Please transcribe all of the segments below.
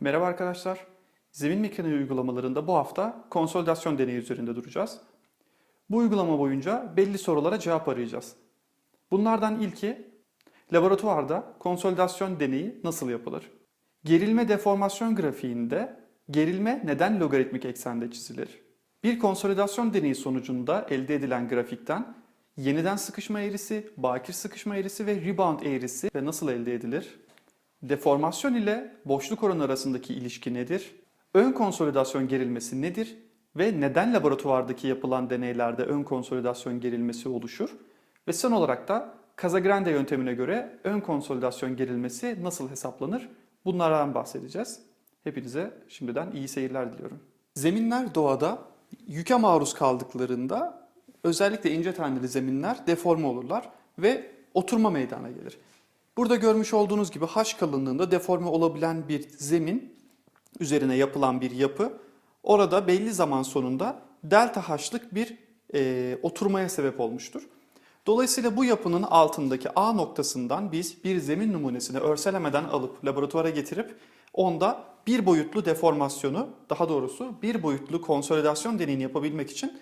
Merhaba arkadaşlar. Zemin mekaniği uygulamalarında bu hafta konsolidasyon deneyi üzerinde duracağız. Bu uygulama boyunca belli sorulara cevap arayacağız. Bunlardan ilki laboratuvarda konsolidasyon deneyi nasıl yapılır? Gerilme deformasyon grafiğinde gerilme neden logaritmik eksende çizilir? Bir konsolidasyon deneyi sonucunda elde edilen grafikten yeniden sıkışma eğrisi, bakir sıkışma eğrisi ve rebound eğrisi ve nasıl elde edilir? Deformasyon ile boşluk oranı arasındaki ilişki nedir? Ön konsolidasyon gerilmesi nedir? Ve neden laboratuvardaki yapılan deneylerde ön konsolidasyon gerilmesi oluşur? Ve son olarak da Casagrande yöntemine göre ön konsolidasyon gerilmesi nasıl hesaplanır? Bunlardan bahsedeceğiz. Hepinize şimdiden iyi seyirler diliyorum. Zeminler doğada yüke maruz kaldıklarında özellikle ince taneli zeminler deforme olurlar ve oturma meydana gelir. Burada görmüş olduğunuz gibi H kalınlığında deforme olabilen bir zemin üzerine yapılan bir yapı orada belli zaman sonunda delta H'lık bir e, oturmaya sebep olmuştur. Dolayısıyla bu yapının altındaki A noktasından biz bir zemin numunesini örselemeden alıp laboratuvara getirip onda bir boyutlu deformasyonu, daha doğrusu bir boyutlu konsolidasyon deneyini yapabilmek için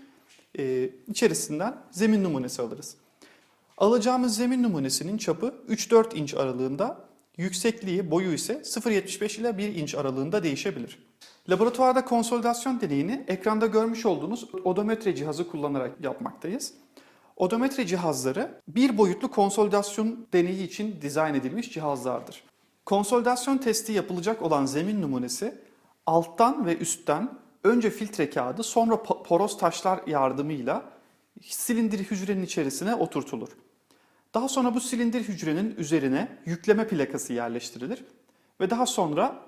e, içerisinden zemin numunesi alırız. Alacağımız zemin numunesinin çapı 3-4 inç aralığında, yüksekliği, boyu ise 0.75 ile 1 inç aralığında değişebilir. Laboratuvarda konsolidasyon deneyini ekranda görmüş olduğunuz odometre cihazı kullanarak yapmaktayız. Odometre cihazları bir boyutlu konsolidasyon deneyi için dizayn edilmiş cihazlardır. Konsolidasyon testi yapılacak olan zemin numunesi alttan ve üstten önce filtre kağıdı sonra po- poros taşlar yardımıyla silindir hücrenin içerisine oturtulur. Daha sonra bu silindir hücrenin üzerine yükleme plakası yerleştirilir ve daha sonra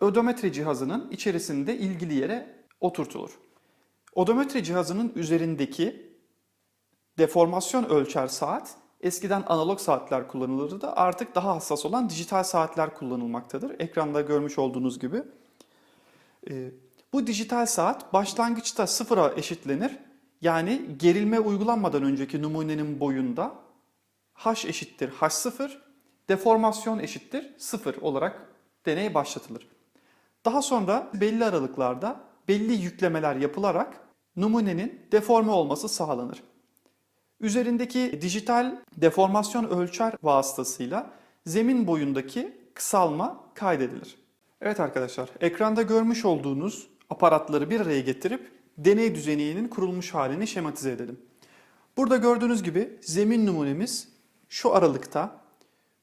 odometre cihazının içerisinde ilgili yere oturtulur. Odometre cihazının üzerindeki deformasyon ölçer saat eskiden analog saatler kullanılırdı da artık daha hassas olan dijital saatler kullanılmaktadır. Ekranda görmüş olduğunuz gibi. Ee, bu dijital saat başlangıçta sıfıra eşitlenir. Yani gerilme uygulanmadan önceki numunenin boyunda h eşittir h0, deformasyon eşittir 0 olarak deney başlatılır. Daha sonra belli aralıklarda belli yüklemeler yapılarak numunenin deforme olması sağlanır. Üzerindeki dijital deformasyon ölçer vasıtasıyla zemin boyundaki kısalma kaydedilir. Evet arkadaşlar, ekranda görmüş olduğunuz aparatları bir araya getirip deney düzeninin kurulmuş halini şematize edelim. Burada gördüğünüz gibi zemin numunemiz şu aralıkta,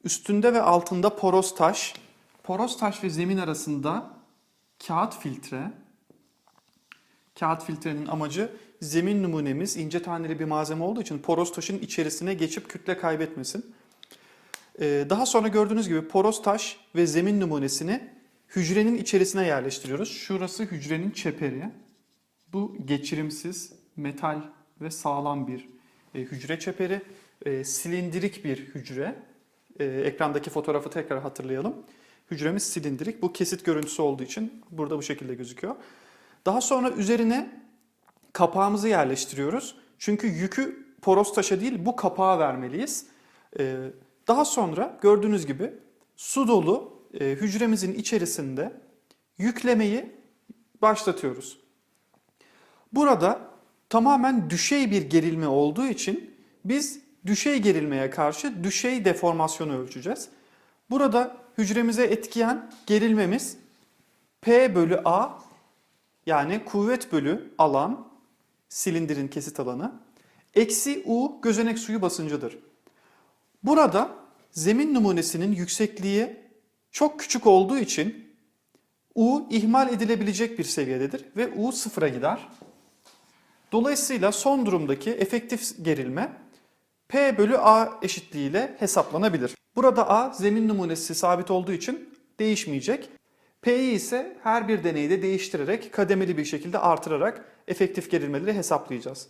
üstünde ve altında poros taş, poros taş ve zemin arasında kağıt filtre, Kağıt filtrenin amacı zemin numunemiz ince taneli bir malzeme olduğu için poros taşın içerisine geçip kütle kaybetmesin. Ee, Daha sonra gördüğünüz gibi poros taş ve zemin numunesini hücrenin içerisine yerleştiriyoruz. Şurası hücrenin çeperi. Bu geçirimsiz, metal ve sağlam bir e, hücre çeperi. E, Silindirik bir hücre. E, Ekrandaki fotoğrafı tekrar hatırlayalım. Hücremiz silindirik. Bu kesit görüntüsü olduğu için burada bu şekilde gözüküyor. Daha sonra üzerine kapağımızı yerleştiriyoruz. Çünkü yükü poros taşa değil bu kapağa vermeliyiz. Ee, Daha sonra gördüğünüz gibi su dolu e, hücremizin içerisinde yüklemeyi başlatıyoruz. Burada tamamen düşey bir gerilme olduğu için biz düşey gerilmeye karşı düşey deformasyonu ölçeceğiz. Burada hücremize etkiyen gerilmemiz P bölü A yani kuvvet bölü alan, silindirin kesit alanı, eksi U gözenek suyu basıncıdır. Burada zemin numunesinin yüksekliği çok küçük olduğu için U ihmal edilebilecek bir seviyededir ve U sıfıra gider. Dolayısıyla son durumdaki efektif gerilme P bölü A eşitliğiyle hesaplanabilir. Burada A zemin numunesi sabit olduğu için değişmeyecek. P'yi ise her bir deneyde değiştirerek kademeli bir şekilde artırarak efektif gerilmeleri hesaplayacağız.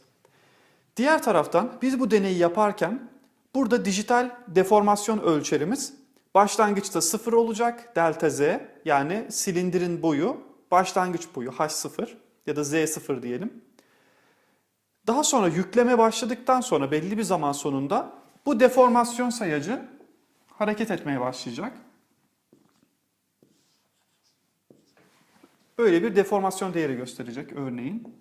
Diğer taraftan biz bu deneyi yaparken burada dijital deformasyon ölçerimiz başlangıçta 0 olacak delta z yani silindirin boyu başlangıç boyu h0 ya da z0 diyelim. Daha sonra yükleme başladıktan sonra belli bir zaman sonunda bu deformasyon sayacı hareket etmeye başlayacak. böyle bir deformasyon değeri gösterecek örneğin.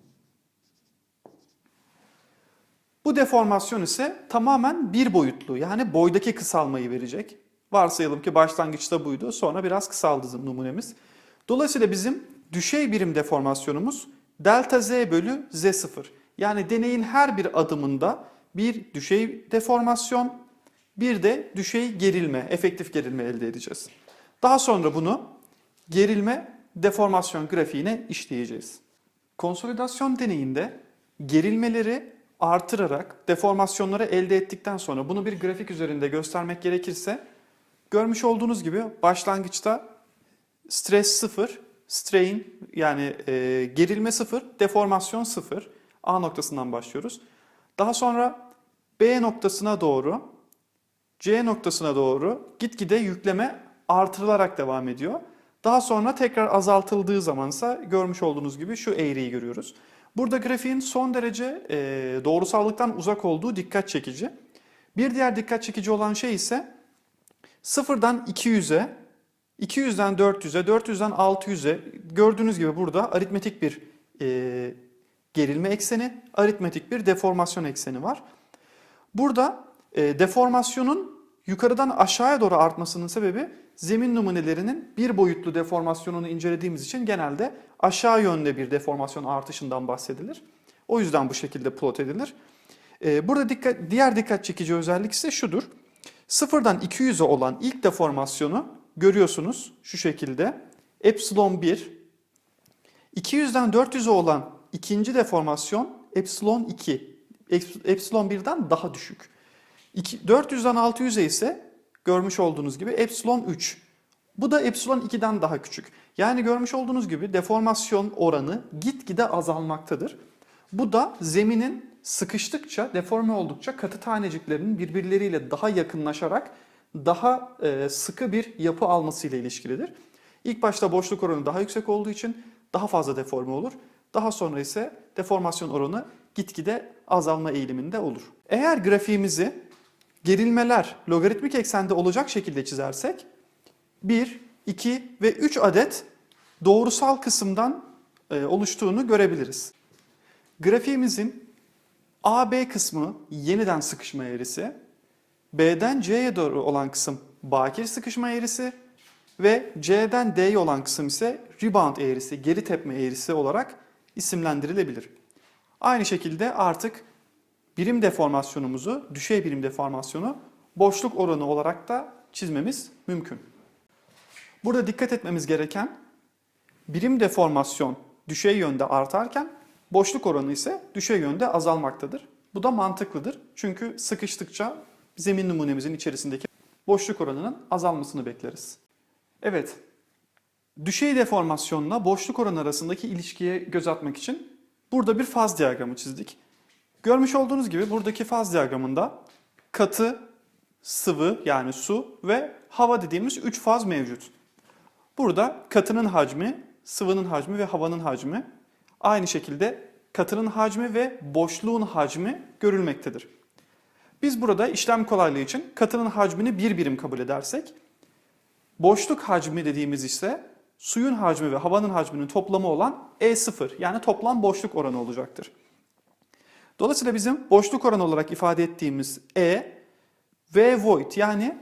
Bu deformasyon ise tamamen bir boyutlu yani boydaki kısalmayı verecek. Varsayalım ki başlangıçta buydu sonra biraz kısaldı numunemiz. Dolayısıyla bizim düşey birim deformasyonumuz delta z bölü z0. Yani deneyin her bir adımında bir düşey deformasyon bir de düşey gerilme, efektif gerilme elde edeceğiz. Daha sonra bunu gerilme deformasyon grafiğine işleyeceğiz. Konsolidasyon deneyinde gerilmeleri artırarak deformasyonları elde ettikten sonra bunu bir grafik üzerinde göstermek gerekirse görmüş olduğunuz gibi başlangıçta stres 0, strain yani e, gerilme 0, deformasyon 0 A noktasından başlıyoruz. Daha sonra B noktasına doğru C noktasına doğru gitgide yükleme artırılarak devam ediyor. Daha sonra tekrar azaltıldığı zamansa görmüş olduğunuz gibi şu eğriyi görüyoruz. Burada grafiğin son derece e, doğrusallıktan uzak olduğu dikkat çekici. Bir diğer dikkat çekici olan şey ise sıfırdan 200'e, 200'den 400'e, 400'den 600'e gördüğünüz gibi burada aritmetik bir e, gerilme ekseni, aritmetik bir deformasyon ekseni var. Burada e, deformasyonun yukarıdan aşağıya doğru artmasının sebebi zemin numunelerinin bir boyutlu deformasyonunu incelediğimiz için genelde aşağı yönde bir deformasyon artışından bahsedilir. O yüzden bu şekilde plot edilir. E, burada dikkat, diğer dikkat çekici özellik ise şudur. Sıfırdan 200'e olan ilk deformasyonu görüyorsunuz şu şekilde. Epsilon 1. 200'den 400'e olan ikinci deformasyon epsilon 2. Epsilon 1'den daha düşük. 400'den 600'e ise görmüş olduğunuz gibi epsilon 3. Bu da epsilon 2'den daha küçük. Yani görmüş olduğunuz gibi deformasyon oranı gitgide azalmaktadır. Bu da zeminin sıkıştıkça, deforme oldukça katı taneciklerinin birbirleriyle daha yakınlaşarak daha e, sıkı bir yapı almasıyla ilişkilidir. İlk başta boşluk oranı daha yüksek olduğu için daha fazla deforme olur. Daha sonra ise deformasyon oranı gitgide azalma eğiliminde olur. Eğer grafiğimizi gerilmeler logaritmik eksende olacak şekilde çizersek 1, 2 ve 3 adet doğrusal kısımdan e, oluştuğunu görebiliriz. Grafiğimizin AB kısmı yeniden sıkışma eğrisi, B'den C'ye doğru olan kısım bakir sıkışma eğrisi ve C'den D'ye olan kısım ise rebound eğrisi, geri tepme eğrisi olarak isimlendirilebilir. Aynı şekilde artık birim deformasyonumuzu, düşey birim deformasyonu boşluk oranı olarak da çizmemiz mümkün. Burada dikkat etmemiz gereken birim deformasyon düşey yönde artarken boşluk oranı ise düşey yönde azalmaktadır. Bu da mantıklıdır. Çünkü sıkıştıkça zemin numunemizin içerisindeki boşluk oranının azalmasını bekleriz. Evet, düşey deformasyonla boşluk oranı arasındaki ilişkiye göz atmak için burada bir faz diyagramı çizdik. Görmüş olduğunuz gibi buradaki faz diyagramında katı, sıvı yani su ve hava dediğimiz 3 faz mevcut. Burada katının hacmi, sıvının hacmi ve havanın hacmi aynı şekilde katının hacmi ve boşluğun hacmi görülmektedir. Biz burada işlem kolaylığı için katının hacmini bir birim kabul edersek, boşluk hacmi dediğimiz ise suyun hacmi ve havanın hacminin toplamı olan E0 yani toplam boşluk oranı olacaktır. Dolayısıyla bizim boşluk oranı olarak ifade ettiğimiz E, V void yani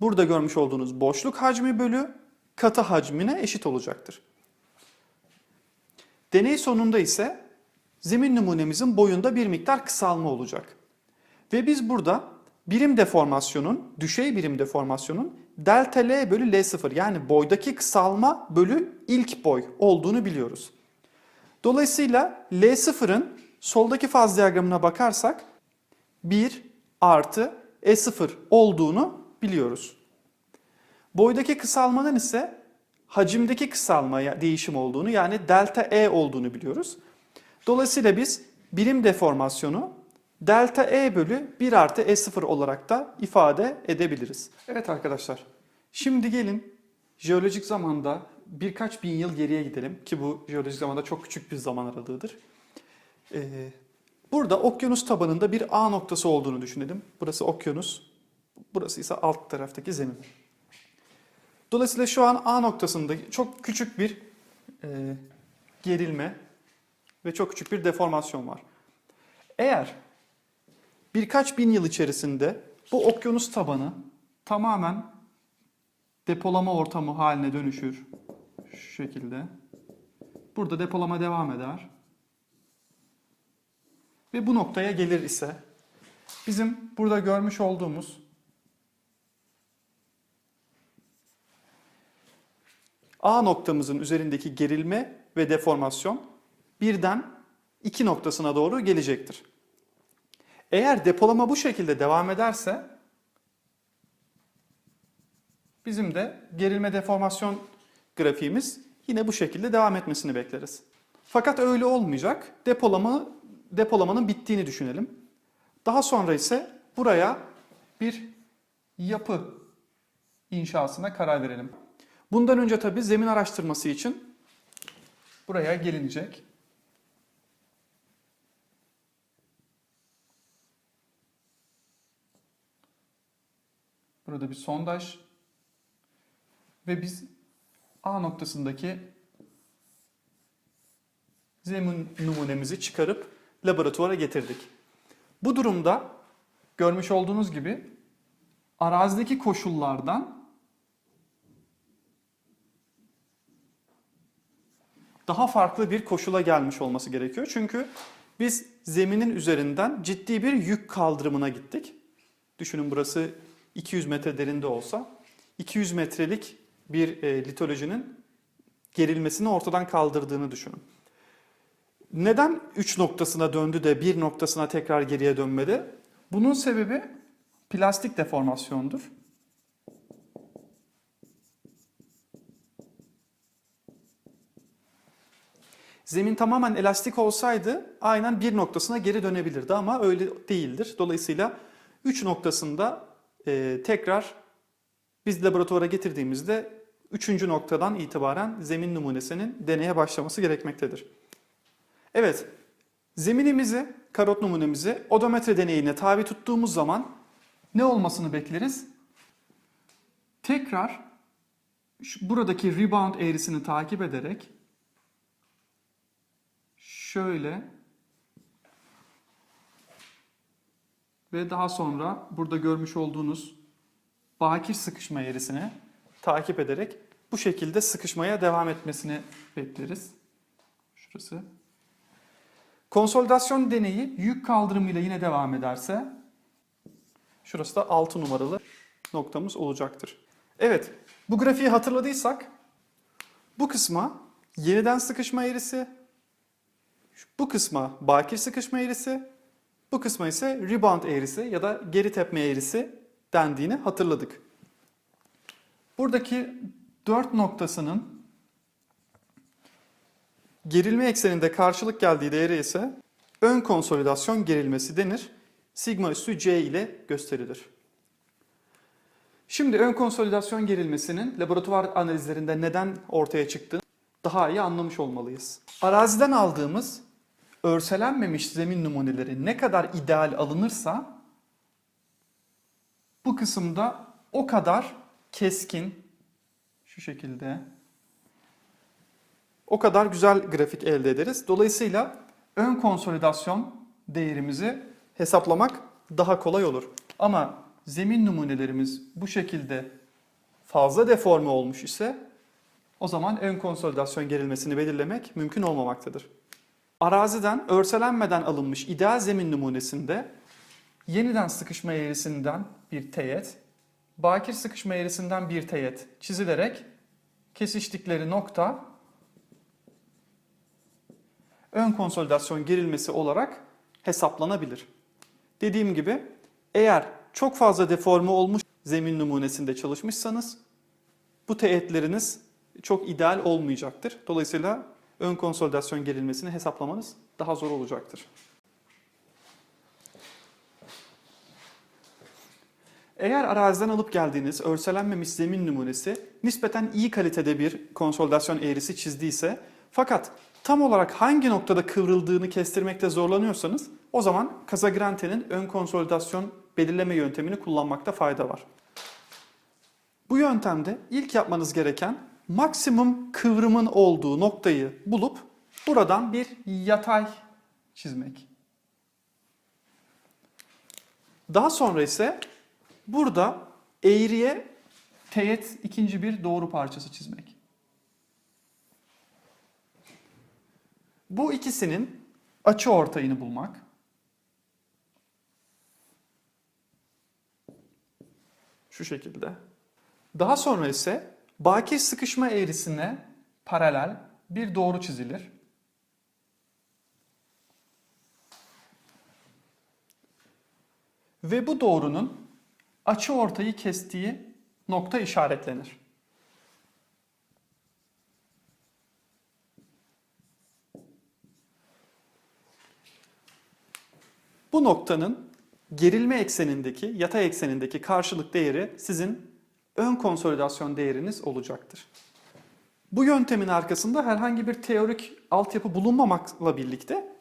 burada görmüş olduğunuz boşluk hacmi bölü katı hacmine eşit olacaktır. Deney sonunda ise zemin numunemizin boyunda bir miktar kısalma olacak. Ve biz burada birim deformasyonun, düşey birim deformasyonun delta L bölü L0 yani boydaki kısalma bölü ilk boy olduğunu biliyoruz. Dolayısıyla L0'ın soldaki faz diyagramına bakarsak 1 artı E0 olduğunu biliyoruz. Boydaki kısalmanın ise hacimdeki kısalmaya değişim olduğunu yani delta E olduğunu biliyoruz. Dolayısıyla biz birim deformasyonu delta E bölü 1 artı E0 olarak da ifade edebiliriz. Evet arkadaşlar, şimdi gelin jeolojik zamanda birkaç bin yıl geriye gidelim ki bu jeolojik zamanda çok küçük bir zaman aralığıdır. Ee, burada okyanus tabanında bir A noktası olduğunu düşünelim. Burası okyanus, burası ise alt taraftaki zemin. Dolayısıyla şu an A noktasında çok küçük bir e, gerilme ve çok küçük bir deformasyon var. Eğer birkaç bin yıl içerisinde bu okyanus tabanı tamamen depolama ortamı haline dönüşür. Şu şekilde. Burada depolama devam eder. Ve bu noktaya gelir ise bizim burada görmüş olduğumuz A noktamızın üzerindeki gerilme ve deformasyon birden iki noktasına doğru gelecektir. Eğer depolama bu şekilde devam ederse bizim de gerilme deformasyon grafiğimiz yine bu şekilde devam etmesini bekleriz. Fakat öyle olmayacak. Depolama depolamanın bittiğini düşünelim. Daha sonra ise buraya bir yapı inşasına karar verelim. Bundan önce tabii zemin araştırması için buraya gelinecek. Burada bir sondaj ve biz A noktasındaki zemin numunemizi çıkarıp laboratuvara getirdik. Bu durumda görmüş olduğunuz gibi arazideki koşullardan daha farklı bir koşula gelmiş olması gerekiyor. Çünkü biz zeminin üzerinden ciddi bir yük kaldırımına gittik. Düşünün burası 200 metre derinde olsa 200 metrelik bir e, litolojinin gerilmesini ortadan kaldırdığını düşünün. Neden 3 noktasına döndü de 1 noktasına tekrar geriye dönmedi? Bunun sebebi plastik deformasyondur. Zemin tamamen elastik olsaydı aynen bir noktasına geri dönebilirdi ama öyle değildir. Dolayısıyla 3 noktasında e, tekrar biz laboratuvara getirdiğimizde 3. noktadan itibaren zemin numunesinin deneye başlaması gerekmektedir. Evet, zeminimizi, karot numunemizi odometre deneyine tabi tuttuğumuz zaman ne olmasını bekleriz? Tekrar şu buradaki rebound eğrisini takip ederek şöyle ve daha sonra burada görmüş olduğunuz bakir sıkışma eğrisini takip ederek bu şekilde sıkışmaya devam etmesini bekleriz. Şurası. Konsolidasyon deneyi yük kaldırımıyla yine devam ederse şurası da 6 numaralı noktamız olacaktır. Evet, bu grafiği hatırladıysak bu kısma yeniden sıkışma eğrisi, bu kısma bakir sıkışma eğrisi, bu kısma ise rebound eğrisi ya da geri tepme eğrisi dendiğini hatırladık. Buradaki 4 noktasının gerilme ekseninde karşılık geldiği değeri ise ön konsolidasyon gerilmesi denir. Sigma üssü C ile gösterilir. Şimdi ön konsolidasyon gerilmesinin laboratuvar analizlerinde neden ortaya çıktığını daha iyi anlamış olmalıyız. Araziden aldığımız örselenmemiş zemin numuneleri ne kadar ideal alınırsa bu kısımda o kadar keskin şu şekilde o kadar güzel grafik elde ederiz. Dolayısıyla ön konsolidasyon değerimizi hesaplamak daha kolay olur. Ama zemin numunelerimiz bu şekilde fazla deforme olmuş ise o zaman ön konsolidasyon gerilmesini belirlemek mümkün olmamaktadır. Araziden örselenmeden alınmış ideal zemin numunesinde yeniden sıkışma eğrisinden bir teğet, bakir sıkışma eğrisinden bir teğet çizilerek kesiştikleri nokta ön konsolidasyon gerilmesi olarak hesaplanabilir. Dediğim gibi eğer çok fazla deforme olmuş zemin numunesinde çalışmışsanız bu teğetleriniz çok ideal olmayacaktır. Dolayısıyla ön konsolidasyon gerilmesini hesaplamanız daha zor olacaktır. Eğer araziden alıp geldiğiniz örselenmemiş zemin numunesi nispeten iyi kalitede bir konsolidasyon eğrisi çizdiyse fakat tam olarak hangi noktada kıvrıldığını kestirmekte zorlanıyorsanız o zaman Casagrante'nin ön konsolidasyon belirleme yöntemini kullanmakta fayda var. Bu yöntemde ilk yapmanız gereken maksimum kıvrımın olduğu noktayı bulup buradan bir yatay çizmek. Daha sonra ise burada eğriye teğet ikinci bir doğru parçası çizmek. Bu ikisinin açı ortayını bulmak. Şu şekilde. Daha sonra ise baki sıkışma eğrisine paralel bir doğru çizilir. Ve bu doğrunun açı ortayı kestiği nokta işaretlenir. Bu noktanın gerilme eksenindeki, yatay eksenindeki karşılık değeri sizin ön konsolidasyon değeriniz olacaktır. Bu yöntemin arkasında herhangi bir teorik altyapı bulunmamakla birlikte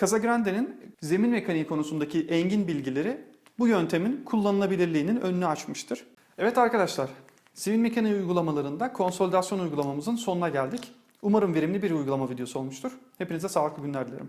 Casagrande'nin zemin mekaniği konusundaki engin bilgileri bu yöntemin kullanılabilirliğinin önünü açmıştır. Evet arkadaşlar, zemin mekaniği uygulamalarında konsolidasyon uygulamamızın sonuna geldik. Umarım verimli bir uygulama videosu olmuştur. Hepinize sağlıklı günler dilerim.